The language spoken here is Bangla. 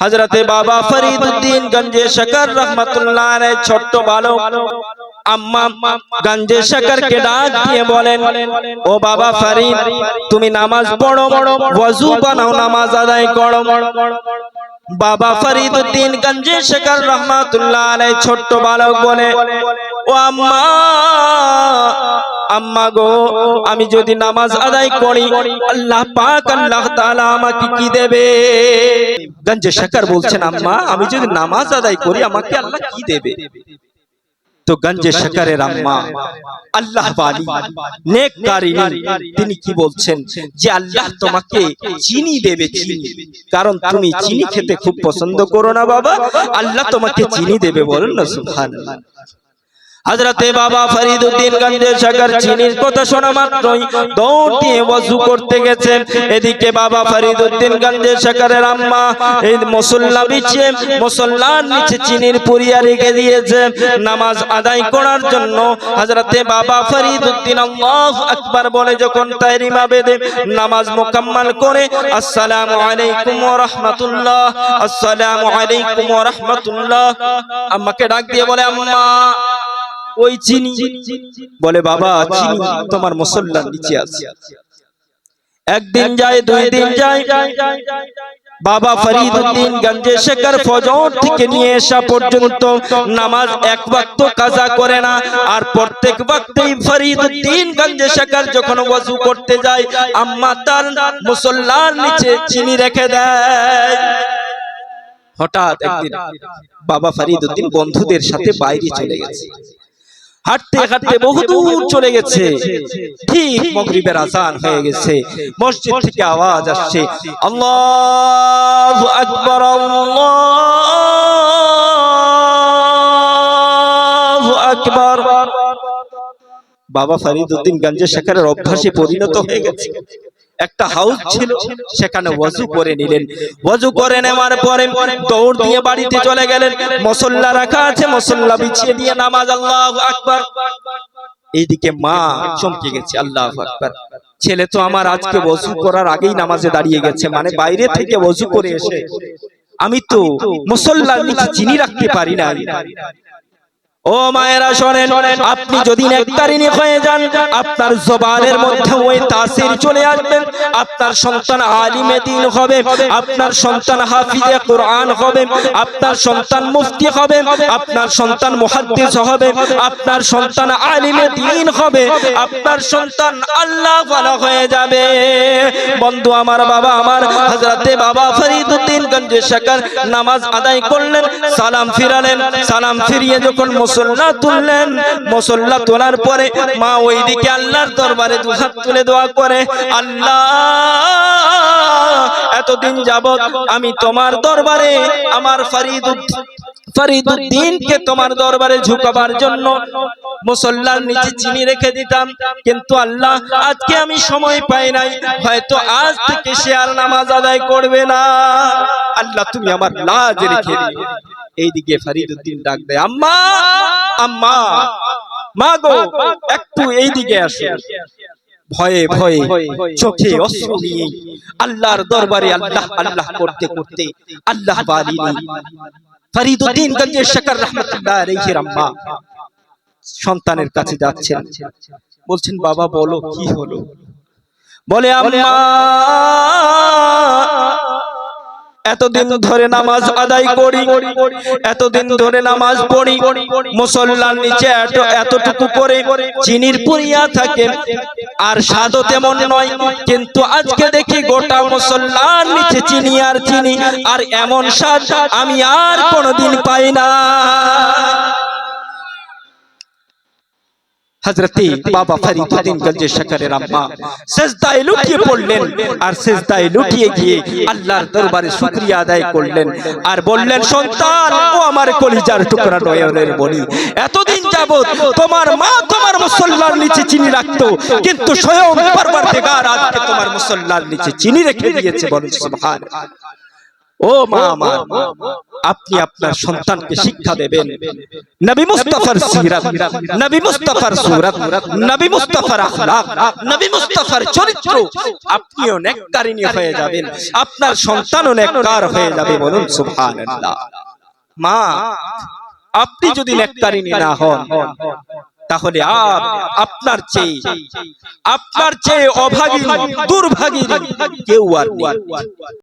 হজরতে বাবা ফরিদুদ্দিন গঞ্জে শকর রহমতুল্লাহ ছোট্ট বালক আম্মা গঞ্জে শকরকে ডাক দিয়ে বলেন ও বাবা ফরিদ তুমি নামাজ পড়ো ওযু বানাও নামাজ আদায় করো। বাবা ফরিদুদ্দিন গঞ্জে শকর রহমতুল্লাহ ছোট্ট বালক বলে ও আম্মা আম্মা গো, আমি যদি নামাজ আদায় করি, আল্লাহ পাক, আল্লাহ তাআলা আমাকে কি দেবে? গঞ্জে শকর বলছেন, আম্মা, আমি যদি নামাজ আদায় করি, আমাকে আল্লাহ কি দেবে? তো গঞ্জে শকরের আম্মা, আল্লাহ বালি নেক তিনি কি বলছেন? যে আল্লাহ তোমাকে চিনি দেবে, চিনি। কারণ তুমি চিনি খেতে খুব পছন্দ করো না বাবা, আল্লাহ তোমাকে চিনি দেবে বলেন না, সুবহানাল্লাহ। হজরতে বাবা ফরিদুদ্দিন গঞ্জে সাগর চিনির কথা শোনা মাত্রই দৌড় দিয়ে ওযু করতে গেছেন। এদিকে বাবা ফরিদুদ্দিন গঞ্জে সাগরের আম্মা, এই মুসল্লা বিছে মুসল্লার নিচে চিনির পুরিয়া রেখে দিয়েছে। নামাজ আদায় করার জন্য হজরতে বাবা ফরিদুদ্দিন আল্লাহু আকবার বলে যখন তাইরিমা বেদে নামাজ মোকাম্মল করে, আসসালামু আলাইকুম ওয়া রাহমাতুল্লাহ, আসসালামু আলাইকুম ওয়া রাহমাতুল্লাহ। আম্মাকে ডাক দিয়ে বলে, আম্মা ওই চিনি। বলে বাবা চিনি তোমার মুসল্লার নিচে আছে। একদিন যায় দুই দিন যায়। বাবা ফরিদউদ্দিন গঞ্জে শেখর ফজর থেকে নিয়ে আসা পর্যন্ত নামাজ এক ওয়াক্ত কাজা করে না। আর প্রত্যেক ওয়াক্তেই ফরিদউদ্দিন গঞ্জে শেখর যখন ওয়াজু করতে যায় আম্মা তার মুসল্লার নিচে চিনি রেখে দেয়। হঠাৎ একদিন বাবা ফরিদউদ্দিন বন্ধুদের সাথে বাইরে চলে গেছে। হাঁটতে হাঁটতে বহু দূর চলে গেছে। ঠিক মগরিবের আজান হয়ে গেছে। মসজিদ থেকে আওয়াজ আসছে। আল্লাহ আকবর আল্লাহু আকবার। বাবা ফরিদউদ্দিন গঞ্জে শেখারের অভ্যাসে পরিণত হয়ে গেছে। একটা হাউস ছিল সেখানে ওয়াজু করে নিলেন। ওয়াজু করে নেওয়ার পরে দৌড় দিয়ে বাড়িতে চলে গেলেন। মুসল্লা রাখা আছে মুসল্লা বিছিয়ে দিয়ে নামাজ আল্লাহু আকবার। এইদিকে মা চমকে গেছে আল্লাহু আকবার। ছেলে তো আমার আজকে ওযু করার আগেই নামাজে দাঁড়িয়ে গেছে মানে বাইরে থেকে ওযু করে এসে আমি তো মুসল্লার নিচে চিনি রাখতে পারি না ও মায়েরা শোনেন, আপনি যদি নেকতারিনী হয়ে যান, আপনার জবানের মধ্যে ওই তাসির চলে আসবেন আপনার সন্তান আলিমে দিন হবে, আপনার সন্তান হাফিজে কোরআন হবে, আপনার সন্তান মুফতি হবে, আপনার সন্তান মুহাদ্দিস হবে, আপনার সন্তান আলিমে দিন হবে, আপনার সন্তান আল্লাহ ভালো হয়ে যাবে। বন্ধু আমার বাবা আমার, হযরতে বাবা ফরিদউদ্দিন গঞ্জে শাকার নামাজ আদায় করলেন, সালাম ফিরালেন, সালাম ফিরিয়ে যখন মুসল্লা তুললেন। মুসল্লা তোলার পরে মা ওইদিকে আল্লাহর দরবারে দুহাত তুলে দোয়া করে, আল্লাহ, এতদিন যাবত আমি তোমার দরবারে আমার ফরিদুদ্দিন ফরিদুদ্দিনকে তোমার দরবারে ঝুঁকাবার জন্য মুসল্লার নিচে চিনি রেখে দিতাম। কিন্তু আল্লাহ, আজকে আমি সময় পাই নাই। হয়তো আজ থেকে সে আর নামাজ আদায় করবে না। আল্লাহ, তুমি আমার লাজ রেখে দিও। এইদিকে ফরিদুদ্দিন ডাক দেয় আম্মা আম্মা মা গো একটু এইদিকে আসো। ভয়ে ভয়ে চোখে অশ্রু নিয়ে আল্লাহর দরবারে আল্লাহ আল্লাহ করতে করতে আল্লাহ বালিনী ফরিদুদ্দিন গঞ্জে শকর রহমতুল্লাহ আলাইহির আম্মা সন্তানের কাছে যাচ্ছেন। বলছেন বাবা বলো কি হলো? বলে আম্মা এতদিন ধরে নামাজ আদায় করি, এতদিন ধরে নামাজ পড়ি, মুসল্লার নিচে এত, এতটুকু করে চিনির পুরিয়া থাকে। আর স্বাদও তেমন নয়, কিন্তু আজকে দেখি গোটা মুসল্লার নিচে চিনি আর চিনি, আর এমন স্বাদ আমি আর কোনোদিন পাই না। হজরতে বাবা ফরিদুদ্দিন গঞ্জে শকরের আম্মা সেজদায় লুটিয়ে পড়লেন আর সেজদায় লুটিয়ে গিয়ে আল্লাহর দরবারে শুকরিয়া আদায় করলেন আর বললেন সন্তান ও আমার কলিজার টুকরা নয়নের মণি এতদিন যাবত তোমার মা তোমার মুসল্লার নিচে চিনি রাখতো কিন্তু স্বয়ং পরবর্তীকার আজকে তোমার মুসল্লার নিচে চিনি রেখে দিয়েছে বলুন সুবহান ও মা আমার আপনি আপনার সন্তানকে শিক্ষা দেবেন। নবী মুস্তাফার সিরাত নবী মুস্তাফার সুরাত নবী মুস্তাফার আখলাক নবী মুস্তাফার চরিত্র আপনিও নেককারিনী হয়ে যাবেন। আপনার সন্তানও নেককার হয়ে যাবে বলুন সুবহানাল্লাহ। মা আপনি যদি নেককারিনী না হন তাহলে আপ আপনার চেয়ে আপনার চেয়ে অভাগী দুর্ভাগী কেউ আর নেই।